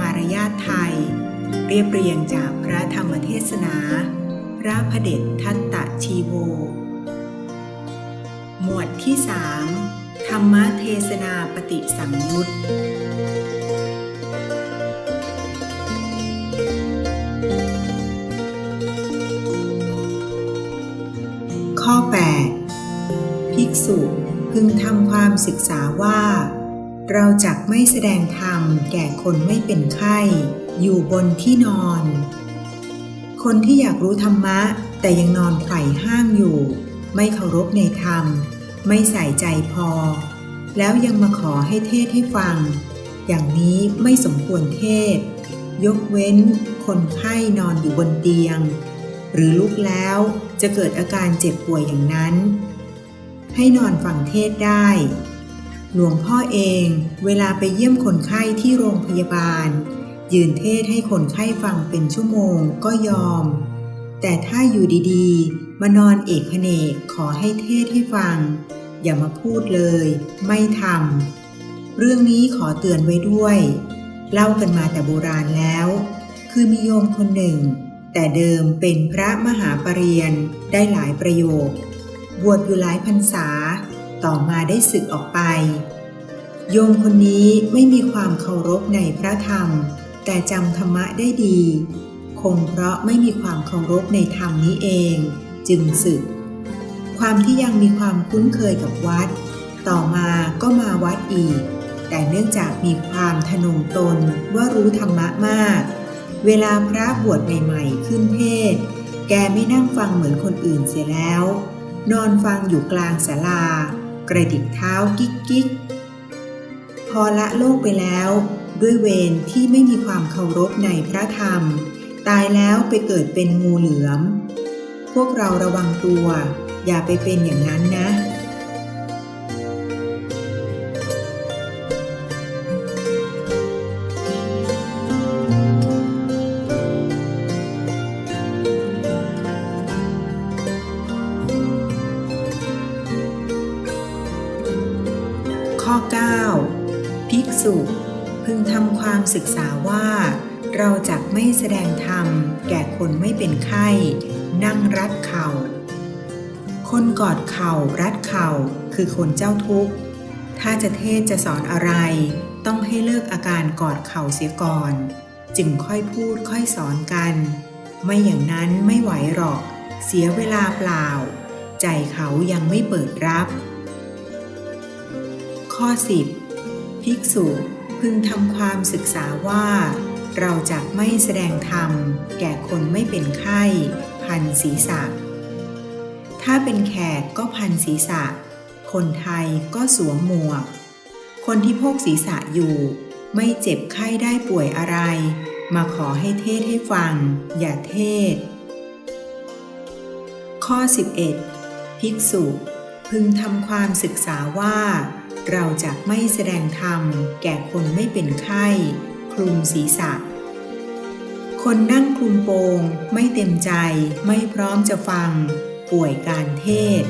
มารยาทไทย เรียบเรียงจากพระธรรมเทศนา พระพเดชทัตตะชีโว หมวดที่สามธรรมเทศนาปฏิสังยุตข้อ 8 ภิกษุพึงทำความศึกษาว่า เราจักไม่แสดงธรรมแก่คนไม่เป็นไข้ อยู่บนที่นอน คนที่อยากรู้ธรรมะ แต่ยังนอนไขว่ห้างอยู่ ไม่เคารพในธรรม ไม่ใส่ใจพอ แล้วยังมาขอให้เทศให้ฟัง อย่างนี้ไม่สมควรเทศ ยกเว้น คนไข้นอนอยู่บนเตียง หรือลุกแล้วจะเกิดอาการเจ็บป่วยอย่างนั้น ให้นอนฟังเทศได้ หลวงพ่อเองเวลาไปเยี่ยมคนไข้ที่โรงพยาบาล ยืนเทศให้คนไข้ฟังเป็นชั่วโมงก็ยอม แต่ถ้าอยู่ดีๆ มานอนเอกเนกขอให้เทศให้ฟัง อย่ามาพูดเลย ไม่ทำเรื่องนี้ขอเตือนไว้ด้วย เล่ากันมาแต่โบราณแล้ว คือมีโยมคนหนึ่ง แต่เดิมเป็นพระมหาปรริญญาได้หลายประโยค บวชอยู่หลายพรรษา ต่อมาได้ศึกออกไป โยมคนนี้ไม่มีความเคารพในพระธรรม แต่จำธรรมะได้ดี คงเพราะไม่มีความเคารพในธรรมนี้เอง จึงศึก ความที่ยังมีความคุ้นเคยกับวัด ต่อมาก็มาวัดอีก แต่เนื่องจากมีความทะนงตนว่ารู้ธรรมะมาก เวลาพระบวชใหม่ๆขึ้นเทศแกไม่นั่งฟังเหมือนคนอื่นเสียแล้ว นอนฟังอยู่กลางศาลา กระดิกเท้ากิ๊กกิ๊กพอละโลกไปแล้ว ด้วยเวรที่ไม่มีความเคารพในพระธรรม ตายแล้วไปเกิดเป็นงูเหลือม พวกเราระวังตัว อย่าไปเป็นอย่างนั้นนะ ข้อ 9 ภิกษุ พึงทำความศึกษาว่า เราจักไม่แสดงธรรม แก่คนไม่เป็นไข้ นั่งรัดเข่า คนกอดเข่ารัดเข่าคือคนเจ้าทุกข์ ถ้าจะเทศจะสอนอะไร ต้องให้เลิกอาการกอดเข่าเสียก่อน จึงค่อยพูดค่อยสอนกัน ไม่อย่างนั้นไม่ไหวหรอก เสียเวลาเปล่า ใจเขายังไม่เปิดรับ ข้อ 10 ภิกษุพึงทำความศึกษาว่า เราจะไม่แสดงธรรม แก่คนไม่เป็นไข้พันศีรษะ ถ้าเป็นแขกก็พันศีรษะ คนไทยก็สวมหมวก คนที่พกศีรษะอยู่ ไม่เจ็บไข้ได้ป่วยอะไร มาขอให้เทศให้ฟัง อย่าเทศ ข้อ 11 ภิกษุพึงทำความศึกษาว่า เราจะไม่แสดงธรรม แก่คนไม่เป็นไข้ คลุมศีรษะ คนนั่งคลุมโปง ไม่เต็มใจ ไม่พร้อมจะฟัง ป่วยการเทศ